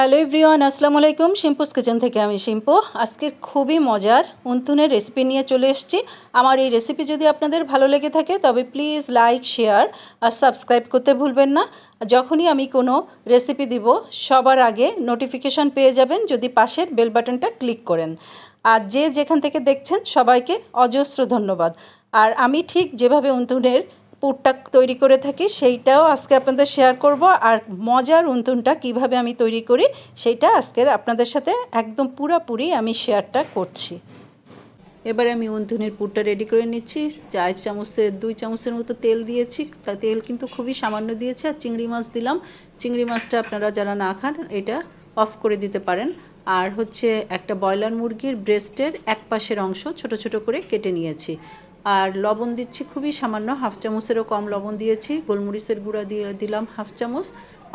Hello everyone, আসসালামু আলাইকুম। শিম্পুস kitchen থেকে আমি শিম্পু। আজকে খুবই মজার উন্তুনের রেসিপি নিয়ে চলে এসেছি। আমার এই রেসিপি যদি আপনাদের ভালো লেগে থাকে, তবে প্লিজ লাইক শেয়ার আর সাবস্ক্রাইব করতে ভুলবেন না। যখনই আমি কোনো রেসিপি দিব, সবার আগে নোটিফিকেশান পেয়ে যাবেন যদি পাশের বেল বাটনটা ক্লিক করেন। আর যে যেখান থেকে দেখছেন, সবাইকে অজস্র ধন্যবাদ। আর আমি ঠিক যেভাবে উন্তুনের পুরটা তৈরি করে থাকি, সেইটাও আজকে আপনাদের শেয়ার করব। আর মজার উন্তুনটা কীভাবে আমি তৈরি করি, সেইটা আজকের আপনাদের সাথে একদম পুরাপুরি আমি শেয়ারটা করছি। এবারে আমি উন্তুনের পুরটা রেডি করে নিচ্ছি। চার চামচের, দুই চামচের মতো তেল দিয়েছি। তা তেল কিন্তু খুবই সামান্য দিয়েছে। আর চিংড়ি মাছ দিলাম। চিংড়ি মাছটা আপনারা যারা না খান, এটা অফ করে দিতে পারেন। আর হচ্ছে একটা ব্রয়লার মুরগির ব্রেস্টের এক পাশের অংশ ছোট ছোট করে কেটে নিয়েছি। আর লবণ দিচ্ছি খুবই সামান্য, হাফ চামচেরও কম লবণ দিয়েছি, গোলমরিচের গুঁড়া দিয়ে দিলাম হাফ চামচ,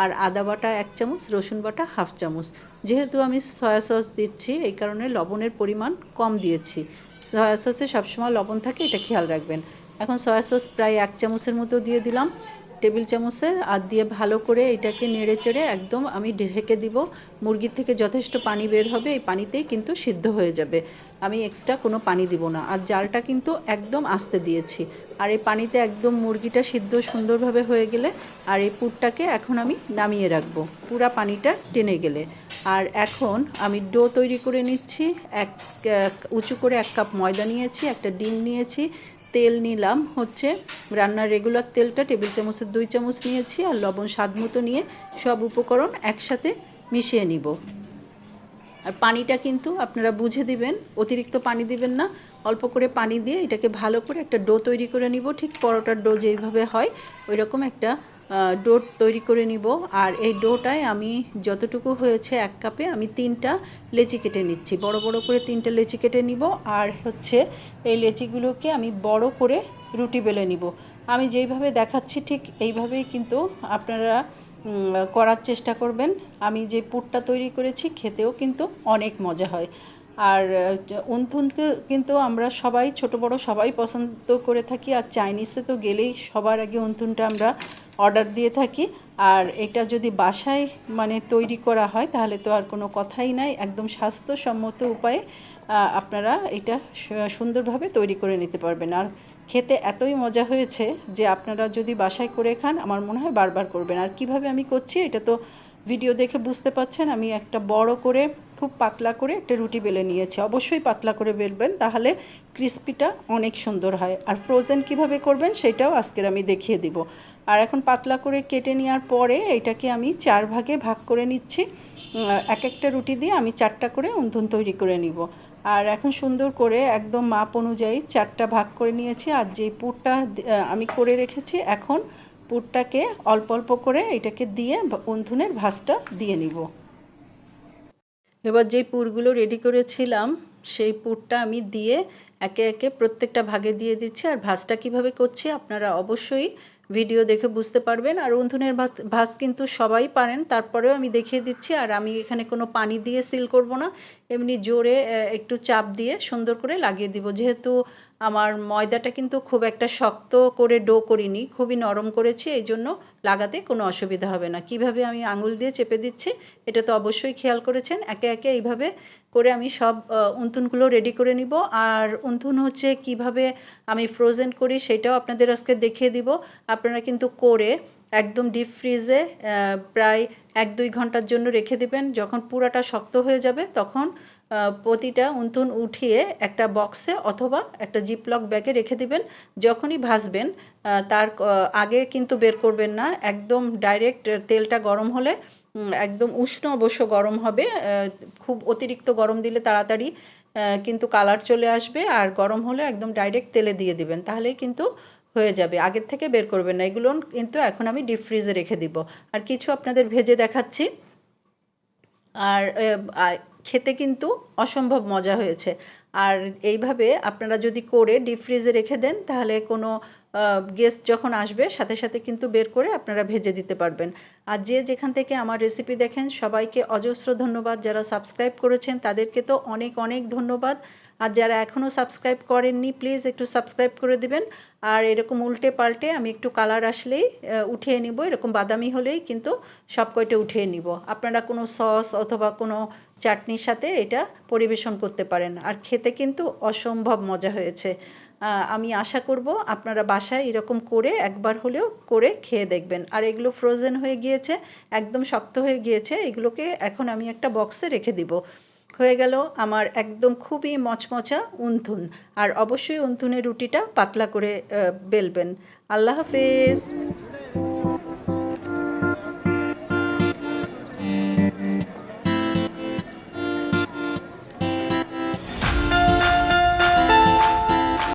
আর আদা বাটা এক চামচ, রসুন বাটা হাফ চামচ। যেহেতু আমি সয়া সস দিচ্ছি, এই কারণে লবণের পরিমাণ কম দিয়েছি। সয়া সসে সবসময় লবণ থাকে, এটা খেয়াল রাখবেন। এখন সয়া সস প্রায় এক চামচের মতো দিয়ে দিলাম। টেবিল চামচের আর দিয়ে ভালো করে এটাকে নেড়ে চেড়ে একদম আমি ঢেকে দিব। মুরগির থেকে যথেষ্ট পানি বের হবে, এই পানিতেই কিন্তু সিদ্ধ হয়ে যাবে। আমি এক্সট্রা কোনো পানি দিব না। আর জালটা কিন্তু একদম আস্তে দিয়েছি। আর এই পানিতে একদম মুরগিটা সিদ্ধ সুন্দরভাবে হয়ে গেলে আর এই পুরটাকে এখন আমি নামিয়ে রাখব। পুরা পানিটা টেনে গেলে। আর এখন আমি ডো তৈরি করে নিচ্ছি। এক, উঁচু করে এক কাপ ময়দা নিয়েছি, একটা ডিম নিয়েছি তেল নিলাম, হচ্ছে রান্নার রেগুলার তেলটা টেবিল চামচের দুই চামচ নিয়েছি আর লবণ স্বাদ মতো নিয়ে সব উপকরণ একসাথে মিশিয়ে নিব। আর পানিটা কিন্তু আপনারা বুঝে দিবেন, অতিরিক্ত পানি দিবেন না, অল্প করে পানি দিয়ে এটাকে ভালো করে একটা ডো তৈরি করে নিব, ঠিক পরোটার ডো যেইভাবে হয় ওই রকম একটা ডো তৈরি করে নিব। আর এই ডোটায় আমি যতটুকু হয়েছে এক কাপে আমি তিনটা লেচি কেটে নিচ্ছি। বড় বড় করে তিনটা লেচি কেটে নিব। আর হচ্ছে এই লেচিগুলোকে আমি বড় করে রুটি বেলে নিব। আমি যেইভাবে দেখাচ্ছি ঠিক এইভাবেই কিন্তু আপনারা করার চেষ্টা করবেন। আমি যে পুরটা তৈরি করেছি, খেতেও কিন্তু অনেক মজা হয়। আর উন্থুনকে কিন্তু আমরা সবাই, ছোট বড় সবাই পছন্দ করে থাকি। আর চাইনিজে তো গেলেই সবার আগে উনথুনটা আমরা অর্ডার দিয়ে থাকি। আর এটা যদি বাসায় মানে তৈরি করা হয়, তাহলে তো আর কোনো কথাই নাই। একদম স্বাস্থ্যসম্মত উপায়ে আপনারা এটা সুন্দরভাবে তৈরি করে নিতে পারবেন। আর খেতে এতই মজা হয়েছে যে আপনারা যদি বাসায় করে খান, আমার মনে হয় বারবার করবেন। আর কীভাবে আমি করছি, এটা তো ভিডিও দেখে বুঝতে পাচ্ছেন আমি একটা বড় করে খুব পাতলা করে একটা রুটি বেলে নিয়েছি। অবশ্যই পাতলা করে বেলবেন, তাহলে ক্রিস্পিটা অনেক সুন্দর হয়। আর ফ্রোজেন কীভাবে করবেন সেটাও আজকের আমি দেখিয়ে দিব। আর এখন পাতলা করে কেটে নেওয়ার পরে এটাকে আমি চার ভাগে ভাগ করে নিচ্ছি। এক একটা রুটি দিয়ে আমি চারটা করে উন্ধন তৈরি করে নিব। আর এখন সুন্দর করে একদম মাপ অনুযায়ী চারটা ভাগ করে নিয়েছি। আর যেই পুরটা আমি করে রেখেছি, এখন পুরটাকে অল্প অল্প করে এটাকে দিয়ে উন্ধুনের ভাজটা দিয়ে নিব। এবার যেই পুরগুলো রেডি করেছিলাম, সেই পুরটা আমি দিয়ে একে একে প্রত্যেকটা ভাগে দিয়ে দিচ্ছি। আর ভাজটা কীভাবে করছি আপনারা অবশ্যই ভিডিও দেখে বুঝতে পারবেন। আর উন্ধুনের ভাজ কিন্তু সবাই পারেন, তারপরেও আমি দেখিয়ে দিচ্ছি। আর আমি এখানে কোনো পানি দিয়ে সিল করব না। এমনি জোরে একটু চাপ দিয়ে সুন্দর করে লাগিয়ে দিব। যেহেতু আমার ময়দাটা কিন্তু খুব একটা শক্ত করে ডো করিনি, খুবই নরম করেছি, এই জন্য লাগাতে কোনো অসুবিধা হবে না। কীভাবে আমি আঙুল দিয়ে চেপে দিচ্ছি, এটা তো অবশ্যই খেয়াল করেছেন। একে একে এইভাবে করে আমি সব উন্তুনগুলো রেডি করে নিব। আর উন্তুন হচ্ছে কীভাবে আমি ফ্রোজেন করি, সেটাও আপনাদের আজকে দেখিয়ে দিব। আপনারা কিন্তু করে একদম ডিপ ফ্রিজে প্রায় এক দুই ঘণ্টার জন্য রেখে দিবেন। যখন পুরাটা শক্ত হয়ে যাবে, তখন প্রতিটা উন্তুন উঠিয়ে একটা বক্সে অথবা একটা জিপলক ব্যাগে রেখে দিবেন। যখনই ভাজবেন তার আগে কিন্তু বের করবেন না। একদম ডাইরেক্ট তেলটা গরম হলে একদম উষ্ণ অবশ্য গরম হবে। খুব অতিরিক্ত গরম দিলে তাড়াতাড়ি কিন্তু কালার চলে আসবে। আর গরম হলে একদম ডাইরেক্ট তেলে দিয়ে দিবেন। তাহলেই কিন্তু হয়ে যাবে, আগের থেকে বের করবেন না। এগুলো কিন্তু এখন আমি ডিপ ফ্রিজে রেখে দিব। আর কিছু আপনাদের ভেজে দেখাচ্ছি। আর খেতে কিন্তু অসম্ভব মজা হয়েছে। আর এইভাবে আপনারা যদি করে ডিপ ফ্রিজে রেখে দেন, তাহলে কোনো গেস্ট যখন আসবে, সাথে সাথে কিন্তু বের করে আপনারা ভেজে দিতে পারবেন। আর যে যেখান থেকে আমার রেসিপি দেখেন, সবাইকে অজস্র ধন্যবাদ। যারা সাবস্ক্রাইব করেছেন, তাদেরকে তো অনেক অনেক ধন্যবাদ। আর যারা এখনও সাবস্ক্রাইব করেননি প্লিজ একটু সাবস্ক্রাইব করে দিবেন। আর এরকম উল্টে পাল্টে আমি একটু কালার আসলেই উঠিয়ে নিব। এরকম বাদামি হলেই কিন্তু সব কয়টা উঠিয়ে নিব। আপনারা কোনো সস অথবা কোনো চাটনির সাথে এটা পরিবেশন করতে পারেন। আর খেতে কিন্তু অসম্ভব মজা হয়েছে। আমি আশা করব আপনারা বাসায় এরকম করে একবার হলেও করে খেয়ে দেখবেন। আর এগুলো ফ্রোজেন হয়ে গিয়েছে, একদম শক্ত হয়ে গিয়েছে, এগুলোকে এখন আমি একটা বক্সে রেখে দিব। হয়ে গেল আমার একদম খুবই মচমচা উন্থুন। আর অবশ্যই উন্থুনের রুটিটা পাতলা করে বেলবেন। আল্লাহ হাফেজ।